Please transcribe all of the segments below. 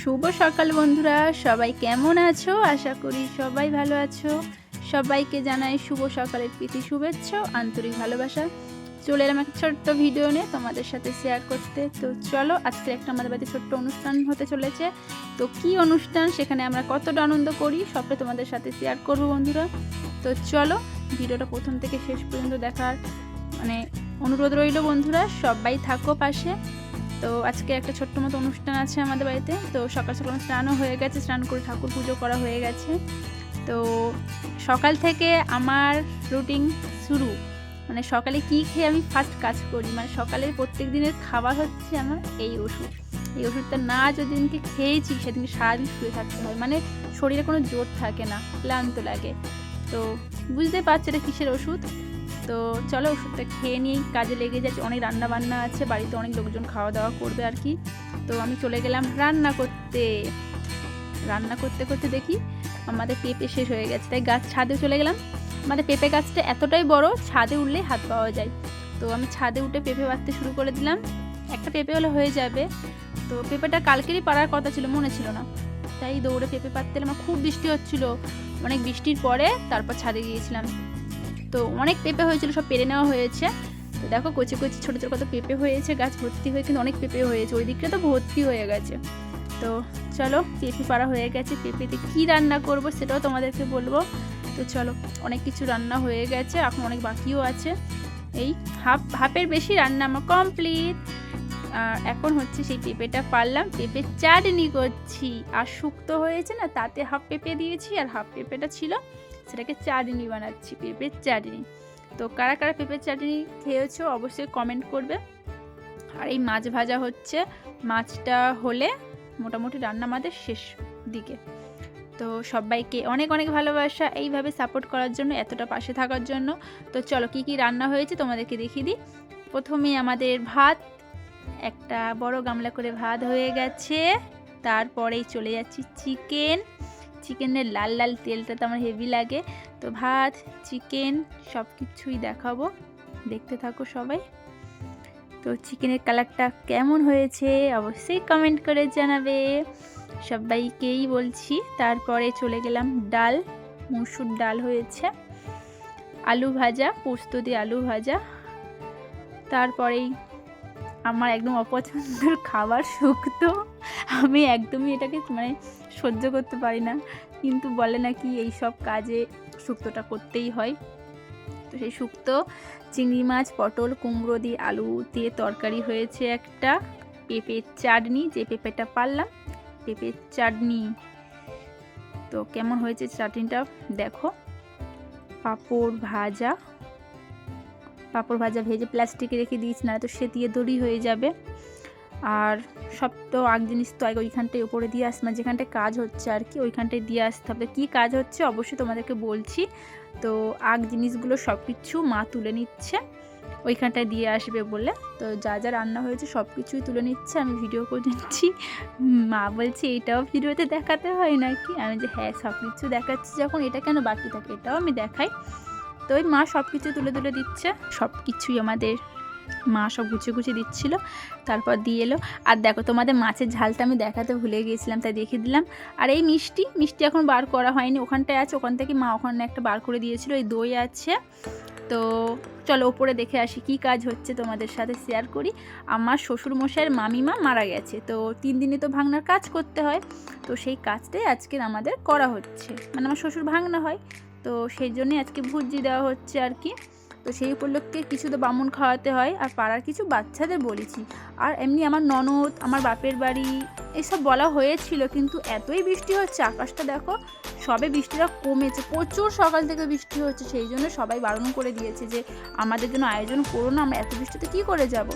শুভ সকাল বন্ধুরা, সবাই কেমন আছো? আশা করি সবাই ভালো আছো। সবাইকে জানাই শুভ সকালের প্রীতি, শুভেচ্ছা, আন্তরিক ভালোবাসা। চলে এলাম একটা ছোট্ট ভিডিও নিয়ে তোমাদের সাথে শেয়ার করতে। তো চলো আজকে একটা আমাদের বাড়িতে ছোট্ট অনুষ্ঠান হতে চলেছে। তো কি অনুষ্ঠান, সেখানে আমরা কতটা আনন্দ করি, সবটা তোমাদের সাথে শেয়ার করব বন্ধুরা। তো চলো ভিডিওটা প্রথম থেকে শেষ পর্যন্ত দেখার মানে অনুরোধ রইল বন্ধুরা, সবাই থাকো পাশে। তো আজকে একটা ছোট্ট মতো অনুষ্ঠান আছে আমাদের বাড়িতে। তো সকাল সকাল স্নানও হয়ে গেছে, স্নান করে ঠাকুর পুজো করা হয়ে গেছে। তো সকাল থেকে আমার রুটিন শুরু। মানে সকালে কি খেয়ে আমি ফার্স্ট কাজ করি? মানে সকালে প্রত্যেক দিনের খাবার হচ্ছে আমার এই ওষুধ। এই ওষুধটা না যেদিনকে খেয়েছি, সেদিনকে সারাদিন শুয়ে থাকতে হয়। মানে শরীরে কোনো জোর থাকে না, ক্লান্ত লাগে। তো বুঝতে পারছ এটা কিসের ওষুধ? তো চলো ওষুধটা খেয়ে নিয়েই কাজে লেগে যাচ্ছে। অনেক রান্না বান্না আছে, বাড়িতে অনেক লোকজন খাওয়া দাওয়া করবে আর কি। তো আমি চলে গেলাম রান্না করতে। রান্না করতে করতে দেখি আমাদের পেঁপে শেষ হয়ে গেছে। তাই গাছ ছাদে চলে গেলাম। আমাদের পেঁপে গাছটা এতটাই বড়, ছাদে উঠলেই হাত পাওয়া যায়। তো আমি ছাদে উঠে পেঁপে বাঁধতে শুরু করে দিলাম। একটা পেঁপে হলে হয়ে যাবে। তো পেঁপেটা কালকেরই পাড়ার কথা ছিল, মনে ছিল না। তাই দৌড়ে পেঁপে পাততে আমার খুব বৃষ্টি হচ্ছিল। অনেক বৃষ্টির পরে তারপর ছাদে গিয়েছিলাম। তো অনেক পেঁপে হয়েছিল, সব পেরে নেওয়া হয়েছে। তো দেখো কচি কচি, ছোটো ছোটো কত পেঁপে হয়েছে, গাছ ভর্তি হয়ে কিন্তু অনেক পেঁপে হয়েছে। ওই দিকটা তো ভর্তি হয়ে গেছে। তো চলো, পেঁপে পাড়া হয়ে গেছে। পেঁপেতে কী রান্না করব সেটাও তোমাদেরকে বলব। তো চলো, অনেক কিছু রান্না হয়ে গেছে, এখন অনেক বাকিও আছে। এই হাফ, হাফের বেশি রান্না আমার কমপ্লিট এখন হচ্ছে সেই পেঁপেটা পারলাম পেঁপে চাটনি করছি। আর শুক্তো হয়েছে না, তাতে হাফ পেঁপে দিয়েছি আর হাফ পেঁপেটা ছিল সেটাকে চাটনি বানাচ্ছি, পেঁপের চাটনি। তো কারা কারা পেঁপের চাটনি খেয়েছো অবশ্যই কমেন্ট করবে। আর এই মাছ ভাজা হচ্ছে, মাছটা হলে মোটামুটি রান্না আমাদের শেষ দিকে। তো সবাইকে অনেক অনেক ভালোবাসা এইভাবে সাপোর্ট করার জন্য, এতটা পাশে থাকার জন্য। তো চলো কি কি রান্না হয়েছে তোমাদেরকে দেখিয়ে দিই। প্রথমে আমাদের ভাত, একটা বড় গামলা করে ভাত হয়ে গেছে। তারপরেই চলে যাচ্ছি চিকেন চিকেনের লাল লাল তেলটা তো আমার হেভি লাগে। তো ভাত, চিকেন সব কিছুই দেখাবো। দেখতে থাকো সবাই। তো চিকেনের কালারটা কেমন হয়েছে অবশ্যই কমেন্ট করে জানাবে। সবাইকেই বলছি, তারপরে চলে গেলাম ডাল, মুসুর ডাল হয়েছে। আলু ভাজা, পোস্ত দিয়ে আলু ভাজা। তারপরেই আমার একদম অপছন্দের খাবার শুক্তো। আমি একদমই এটাকে মানে সহ্য করতে পারি না। কিন্তু বলে নাকি এই সব কাজে শুক্তোটা করতেই হয়। তো সেই শুক্তো, চিংড়ি মাছ, পটল, কুমড়ো দিয়ে আলু দিয়ে তরকারি হয়েছে একটা। পেঁপের চাটনি, যে পেঁপেটা পারলাম, পেঁপের চাটনি। তো কেমন হয়েছে চাটনিটা দেখো। পাঁপড় ভাজা। পাঁপড় ভাজা ভেজে প্লাস্টিকে রেখে দিয়েছি না তো সে দিয়ে দড়ি হয়ে যাবে। আর সব তো আগ জিনিস তো আগে ওইখানটায় উপরে দিয়ে আসতে মানে যেখানটায় কাজ হচ্ছে আর কি, ওইখানটায় দিয়ে আসতে হবে। কী কাজ হচ্ছে অবশ্যই তোমাদেরকে বলছি। তো আগ জিনিসগুলো সব কিছু মা তুলে নিচ্ছে, ওইখানটায় দিয়ে আসবে বলে। তো যা যা রান্না হয়েছে সব কিছুই তুলে নিচ্ছে, আমি ভিডিও করে নিচ্ছি মা বলছে, এটাও ভিডিওতে দেখাতে হয় নাকি? আমি যে হ্যাঁ সব কিছু দেখাচ্ছি যখন, এটা কেন বাকি থাকে? এটাও আমি দেখাই। তো ওই মা সব কিছু তুলে তুলে দিচ্ছে সব কিছুই আমাদের মা সব গুছিয়ে গুছিয়ে দিচ্ছিল, তারপর দিয়ে এলো। আর দেখো তোমাদের মাছের ঝালটা আমি দেখাতে ভুলে গিয়েছিলাম, তাই দেখিয়ে দিলাম। আর এই মিষ্টি মিষ্টি এখন বার করা হয়নি, ওখানটায় আছে, ওখান থেকে মা ওখানে একটা বার করে দিয়েছিল, এই দই আছে। তো চলো ওপরে দেখে আসি কি কাজ হচ্ছে তোমাদের সাথে শেয়ার করি। আমার শ্বশুর মশাইয়ের মামিমা মারা গেছে, তো তিন দিনে তো ভাঙনার কাজ করতে হয়। তো সেই কাজটাই আজকে আমাদের করা হচ্ছে। মানে আমার শ্বশুর ভাঙনা হয়, তো সেই জন্যই আজকে ভুজি দেওয়া হচ্ছে আর কি। তো সেই উপলক্ষে কিছু তো বামুন খাওয়াতে হয় আর পাড়ার কিছু বাচ্চাদের বলেছি। আর এমনি আমার ননদ, আমার বাপের বাড়ি, এসব বলা হয়েছিল, কিন্তু এতই বৃষ্টি হচ্ছে আকাশটা দেখো, সবে বৃষ্টিটা কমেছে, প্রচুর সকাল থেকে বৃষ্টি হচ্ছে, সেই জন্য সবাই বারণ করে দিয়েছে যে আমাদের জন্য আয়োজন করো না, আমরা এত বৃষ্টিতে কী করে যাব?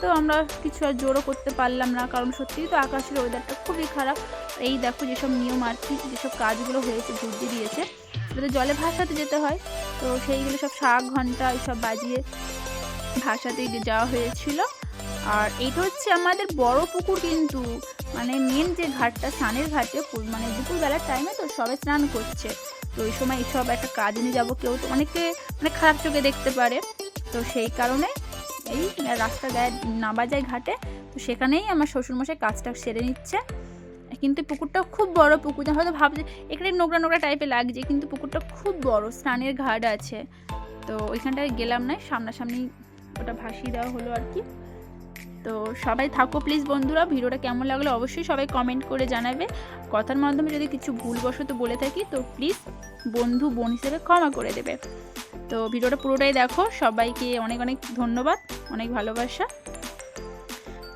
তো আমরা কিছু আর জোরও করতে পারলাম না, কারণ সত্যিই তো আকাশের ওয়েদারটা খুবই খারাপ। এই দেখো যেসব নিয়ম আর কি, যেসব কাজগুলো হয়েছে ভুজি দিয়েছে। সেটা জলে ভাসাতে যেতে হয়। তো সেইগুলো সব শাক ঘণ্টা এইসব বাজিয়ে ভাসাতে যাওয়া হয়েছিল। আর এইটা হচ্ছে আমাদের বড় পুকুর কিন্তু মানে মেন যে ঘাটটা, স্নানের ঘাটে মানে দুপুরবেলার টাইমে তো সবাই স্নান করছে। তো ওই সময় এইসব একটা কাজ নিয়ে যাব, কেউ তো অনেকে মানে খারাপ চোখে দেখতে পারে। তো সেই কারণে এই রাস্তা গায়ে নামা যায় ঘাটে। তো সেখানেই আমার শ্বশুরমশাই কাজটা সেরে নিচ্ছে। কিন্তু পুকুরটা খুব বড় পুকুর হয়তো ভাবছে এখানে নোংরা নোংরা টাইপের লাগছে, কিন্তু পুকুরটা খুব বড়, স্নানের ঘাট আছে। তো ওইখানটায় গেলাম না, সামনাসামনি ওটা ভাসিয়ে দেওয়া হলো আর কি। তো সবাই থাকো প্লিজ বন্ধুরা, ভিডিওটা কেমন লাগল অবশ্যই সবাই কমেন্ট করে জানাবে। কথার মাধ্যমে যদি কিছু ভুলবশত বলে থাকি, তো প্লিজ বন্ধু, বোন হিসেবে ক্ষমা করে দেবে। তো ভিডিওটা পুরোটাই দেখো, সবাইকে অনেক অনেক ধন্যবাদ, অনেক ভালোবাসা।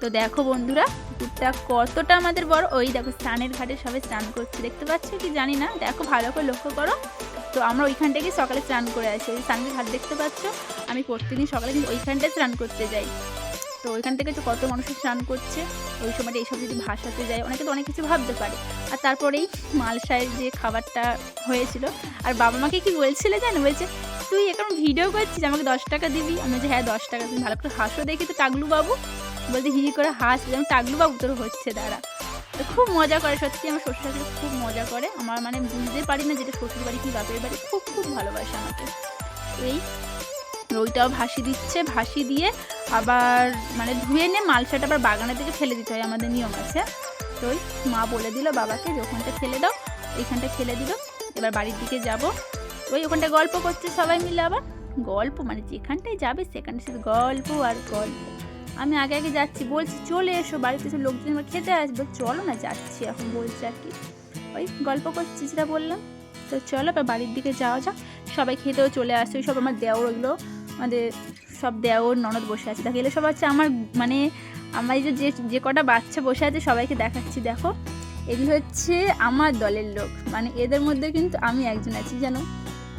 তো দেখো বন্ধুরা পুকুরটা কতটা আমাদের বড়? ওই দেখো স্নানের ঘাটে সবাই স্নান করছে, দেখতে পাচ্ছ কি জানি না? দেখো ভালো করে লক্ষ্য করো। তো আমরা ওইখান থেকে সকালে স্নান করে আসি। ওই স্নানের ঘাট দেখতে পাচ্ছ? আমি প্রত্যেকদিন সকালে কিন্তু ওইখানটায় স্নান করতে যাই। তো ওইখান থেকে কত মানুষ স্নান করছে। ওই সময়টা এইসব যদি ভাসাতে যায়, অনেকে তো অনেক কিছু ভাবতে পারে। আর তারপরেই মালসায় যে খাবারটা হয়েছিল, আর বাবা মাকে কি বলছিলে জানো? বলছে, তুই এখন ভিডিও করছিস? আমাকে দশ টাকা দিবি। আমি বলছি হ্যাঁ দশ টাকা। তুমি ভালো করে হাসো দেখি তো টাগলু বাবু বলতে হি করে হাস যেমন টাগলু বাবু তোর হচ্ছে, দাঁড়া। তো খুব মজা করে, সত্যি আমার শ্বশুর শাশুড়ি খুব মজা করে। আমার মানে বুঝতে পারি না যেটা শ্বশুর বাড়ি কি বাপের বাড়ি, খুব খুব ভালোবাসে আমাকে। এই ওইটাও ভাসি দিচ্ছে, ভাসি দিয়ে আবার মানে ধুয়ে নিয়ে মালসাটা আবার বাগানের দিকে ফেলে দিতে হয়, আমাদের নিয়ম আছে। তো মা বলে দিল বাবাকে যে ওখানটা ফেলে দাও, এইখানটা ফেলে দিল, এবার বাড়ির দিকে যাব। ওই ওখানটা গল্প করছে সবাই মিলে আবার। গল্প মানে যেখানটায় যাবে সেখানটা শুধু গল্প আর গল্প। আমি আগে আগে যাচ্ছি, বলছি চলে এসো, বাড়িতে এসে লোকজন আমার খেতে আসবে। চলো না, যাচ্ছি এখন, বলছি আর কি। ওই গল্প করছি যেটা বললাম। তো চলো, এবার বাড়ির দিকে যাওয়া যাক। সবাই খেতেও চলে আসছে, ওই সব আমার দেওর ওইগুলো, আমাদের সব দেওর ননদ বসে আছে। দেখো, এগুলো সব হচ্ছে আমার মানে আমার যে- যে কটা বাচ্চা বসে আছে, সবাইকে দেখাচ্ছি, দেখো। এগুলো হচ্ছে আমার দলের লোক মানে এদের মধ্যে কিন্তু আমি একজন আছি, জানো?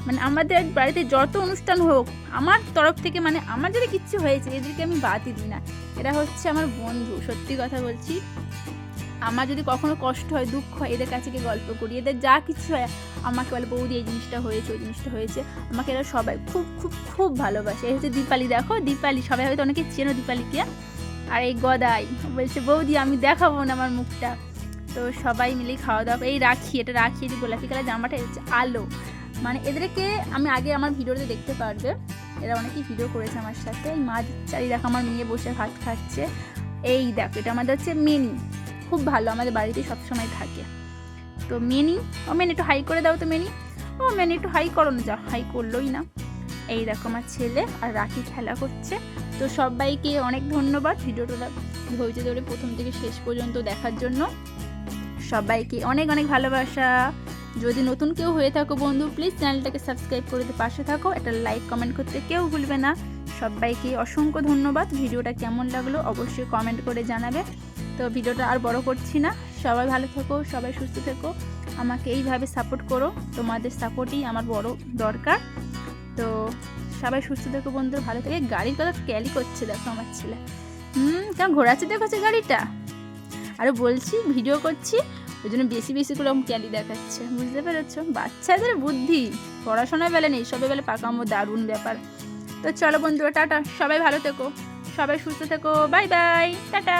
মানে আমাদের বাড়িতে যত অনুষ্ঠান হোক, আমার তরফ থেকে মানে আমার যদি কিচ্ছু হয়েছে, এদেরকে আমি বাদই দিই না। এরা হচ্ছে আমার বন্ধু, সত্যি কথা বলছি। আমার যদি কখনো কষ্ট হয়, দুঃখ হয়, এদের কাছে গিয়ে গল্প করি, এদের যা কিছু হয়, আমাকে বলে, বৌদি, এই জিনিসটা হয়েছে, ওই জিনিসটা হয়েছে। আমাকে এরা সবাই খুব খুব খুব ভালোবাসে। এই হচ্ছে দীপালি, দেখো, দীপালি, সবাই হয়তো অনেকে চেনো দীপালিকে। আর এই গদাই, বলছে, বৌদি, আমি দেখাবো না আমার মুখটা। তো সবাই মিলে খাওয়া দাওয়া এই রাখি, এটা রাখি যে গোলাপি কালার জামাটা হচ্ছে আলো। মানে এদেরকে আমি আগে আমার ভিডিওতে দেখতে পারবে। এরা অনেকেই ভিডিও করেছে আমার সাথে। এই মা চারি দেখো, আমার মেয়ে বসে ভাত খাচ্ছে। এই দেখো, এটা আমাদের হচ্ছে মিনি। খুব ভালো, আমাদের বাড়িতে সবসময় থাকে। তো মিনি, ও মেনি একটু হাই করে দাও তো মিনি। ও মেনি একটু হাই করো না, যা হাই করলোই না। এই দেখো আমার ছেলে আর রাখি খেলা করছে। তো সবাইকে অনেক ধন্যবাদ ভিডিওটা ধৈর্য ধরে প্রথম থেকে শেষ পর্যন্ত দেখার জন্য। সবাইকে অনেক অনেক ভালোবাসা। যদি নতুন কেউ হয়ে থাকো বন্ধু প্লিজ চ্যানেলটাকে সাবস্ক্রাইব করে দিয়ে পাশে থাকো। একটা লাইক কমেন্ট করতে কেউ ভুলবে না। সবাইকে অসংখ্য ধন্যবাদ। ভিডিওটা কেমন লাগল অবশ্যই কমেন্ট করে জানাবে। তো ভিডিওটা আর বড় করছি না। সবাই ভালো থেকো, সবাই সুস্থ থেকো। আমাকে এইভাবে সাপোর্ট করো। তোমাদের সাপোর্টই আমার বড় দরকার। তো সবাই সুস্থ থেকো বন্ধু, ভালো থেকে। গাড়ির কথা ক্যালি করছে দেখো আমার ছেলে। হুম, কেমন ঘোরাচ্ছে দেখোছে গাড়িটা? আর বলছি ভিডিও করছি। ওই জন্য বেশি বেশি করে ক্যালি দেখাচ্ছে, বুঝতে পেরেছ? বাচ্চাদের বুদ্ধি, পড়াশোনার বেলা নেই সবাই বেলা পাকামো, দারুণ ব্যাপার। তো চলো বন্ধুরা, টাটা, সবাই ভালো থেকো, সবাই সুস্থ থেকো, বাই বাই, টাটা।